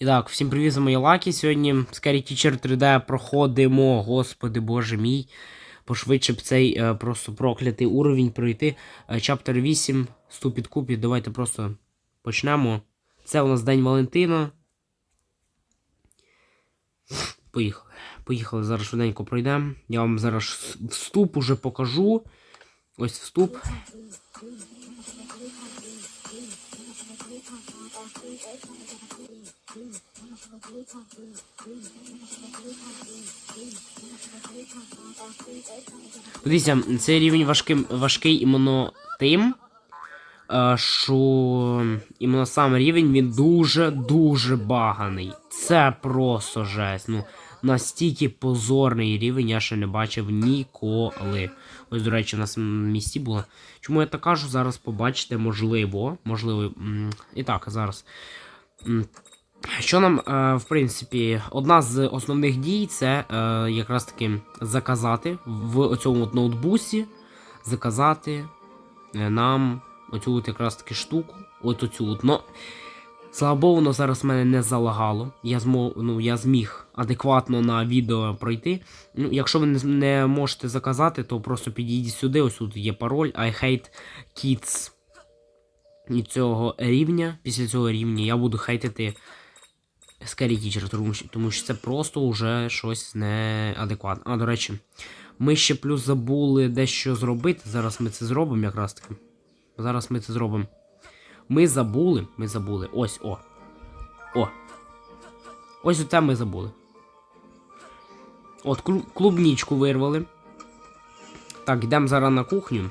І так, всім привіт, мої лаки. Сьогодні Scary Teacher 3D проходимо, господи боже мій. Пошвидше б цей е, просто проклятий уровень пройти. Chapter 8, ступід купід. Давайте просто почнемо. Це у нас День Валентина. Поїхали. Поїхали, зараз швиденько пройдемо. Я вам зараз вступ уже покажу. Ось вступ. Дивіться, цей рівень важкий, важкий іменно тим, е, що іменно сам рівень він дуже-дуже баганий. Це просто жесть. Ну, настільки позорний рівень я ще не бачив ніколи. Ось, до речі, у нас в місті було. Чому я так кажу? Зараз побачите, можливо. Можливо. І так, зараз. Що нам, е, в принципі, одна з основних дій це е, якраз таки заказати в цьому ноутбусі, заказати е, нам оцю от якраз таки штуку. От оцю от. Но, слава Богу, воно зараз в мене не залагало. Я змог, ну, я зміг адекватно на відео пройти. Ну, якщо ви не можете заказати, то просто підійдіть сюди. Ось тут є пароль I hate kids. І цього рівня, після цього рівня я буду хейтити Scary Teacher, тому що, це просто вже щось неадекватне. А, до речі, ми ще плюс забули дещо зробити. Зараз ми це зробимо якраз таки. Зараз ми це зробимо. Ми забули. Ми забули. Ось, о. О. Ось оце ми забули. От, клубнічку вирвали. Так, йдемо зараз на кухню.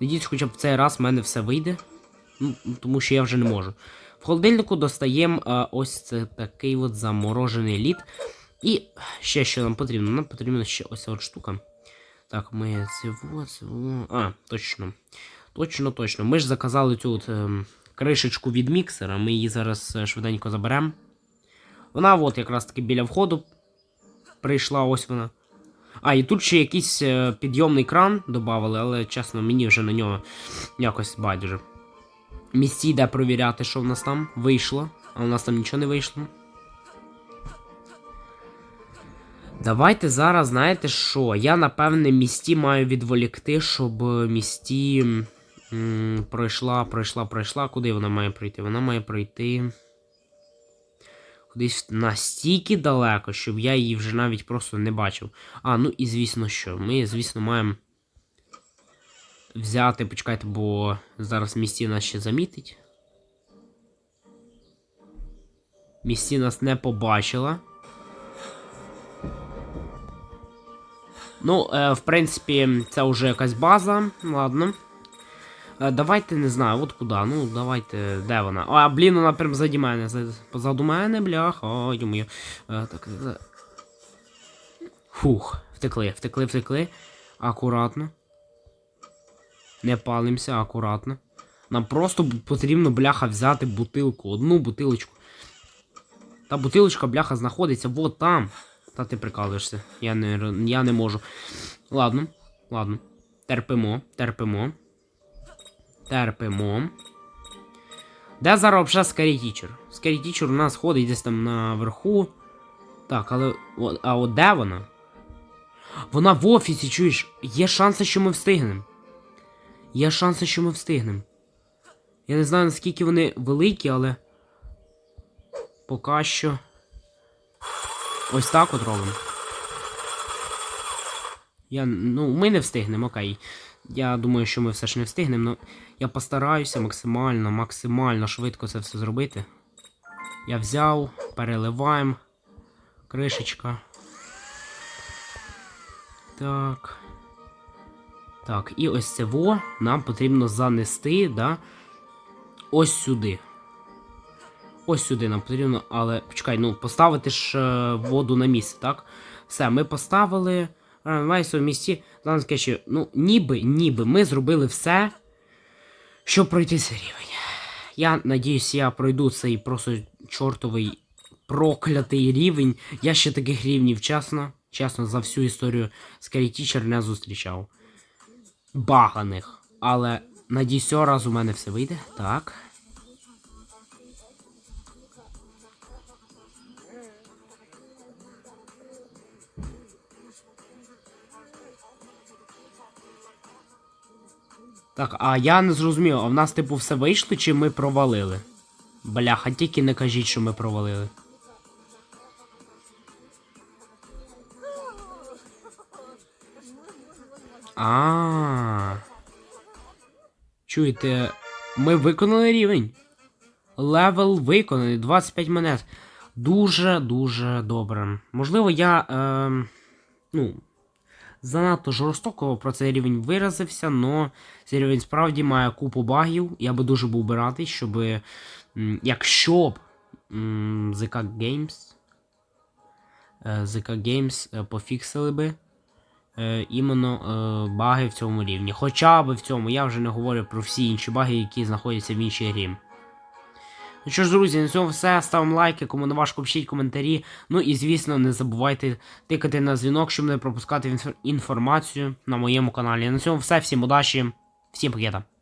Надіюсь, хоча б цей раз в мене все вийде. Ну, тому що я вже не можу. В холодильнику достаємо а, ось це такий от заморожений лід. І ще що нам потрібно? Нам потрібна ще ось от штука. Так, ми цього. А, точно. Точно, точно. Ми ж заказали цю от, ем, кришечку від міксера. Ми її зараз е, швиденько заберемо. Вона от якраз таки біля входу прийшла, ось вона. А, і тут ще якийсь е, підйомний кран додавали, але чесно, мені вже на нього якось байдуже. Місці йде провіряти, що в нас там вийшло, а у нас там нічого не вийшло. Давайте зараз, знаєте що? Я, напевне, місті маю відволікти, щоб місті м, пройшла, пройшла, пройшла. Куди вона має пройти? Вона має пройти. Кудись настільки далеко, щоб я її вже навіть просто не бачив. А, ну і звісно що. Ми, звісно, маємо взяти, почекайте, бо зараз місті нас ще замітить. Місті нас не побачила. Ну, е, в принципі, це вже якась база. Ладно. Е, давайте не знаю, от куди. Ну, давайте. Де вона? А, блін, вона прям ззаді мене. Позаду мене, бляха. Ой, думаю. Е, так, Фух, втекли, втекли, втекли. Акуратно. Не палимося, акуратно. Нам просто потрібно, бляха, взяти бутилку. Одну бутилочку. Та бутилочка, бляха, знаходиться вот там. Та ти прикалуєшся. Я не, я не можу. Ладно, ладно. Терпимо, терпимо. Терпимо. Де зараз взагалі? Scary Teacher у нас ходить десь там наверху. Так, але. А от де вона? Вона в офісі, чуєш? Є шанси, що ми встигнемо. Є шанси, що ми встигнемо. Я не знаю, наскільки вони великі, але. Поки що. Ось так от робимо. Я, ну, ми не встигнемо, окей. Я думаю, що ми все ж не встигнемо, але я постараюся максимально, максимально швидко це все зробити. Я взяв, переливаємо. Кришечка. Так. Так, і ось це во нам потрібно занести, да? Ось сюди. Ось сюди нам потрібно, але почекай, ну поставити ж е, воду на місце, так? Все, ми поставили. Вайс у місці. Зараз скажу, ну, ніби, ніби ми зробили все, щоб пройти цей рівень. Я надіюсь, я пройду цей просто чортовий проклятий рівень. Я ще таких рівнів, чесно, чесно, за всю історію Teacher не зустрічав баганих. Але надій раз у мене все вийде. Так. Так, а я не зрозумів, а в нас типу все вийшло чи ми провалили? Бляха, тільки не кажіть, що ми провалили. А. Чуєте, ми виконали рівень. Левел виконаний, 25 монет. Дуже-дуже добре. Можливо, я. Е, ну, занадто жорстоко про цей рівень виразився, але цей рівень справді має купу багів. Я би дуже був би радий, щоб. Якщо б ZK Games. е, ZK Games е, пофіксили би е, іменно е, баги в цьому рівні. Хоча б в цьому, я вже не говорю про всі інші баги, які знаходяться в іншій грі. Ну що ж, друзі, на цьому все. Ставимо лайки, кому не важко пишіть коментарі. Ну і звісно, не забувайте тикати на дзвінок, щоб не пропускати інформацію на моєму каналі. На цьому все. Всім удачі, всім пакета.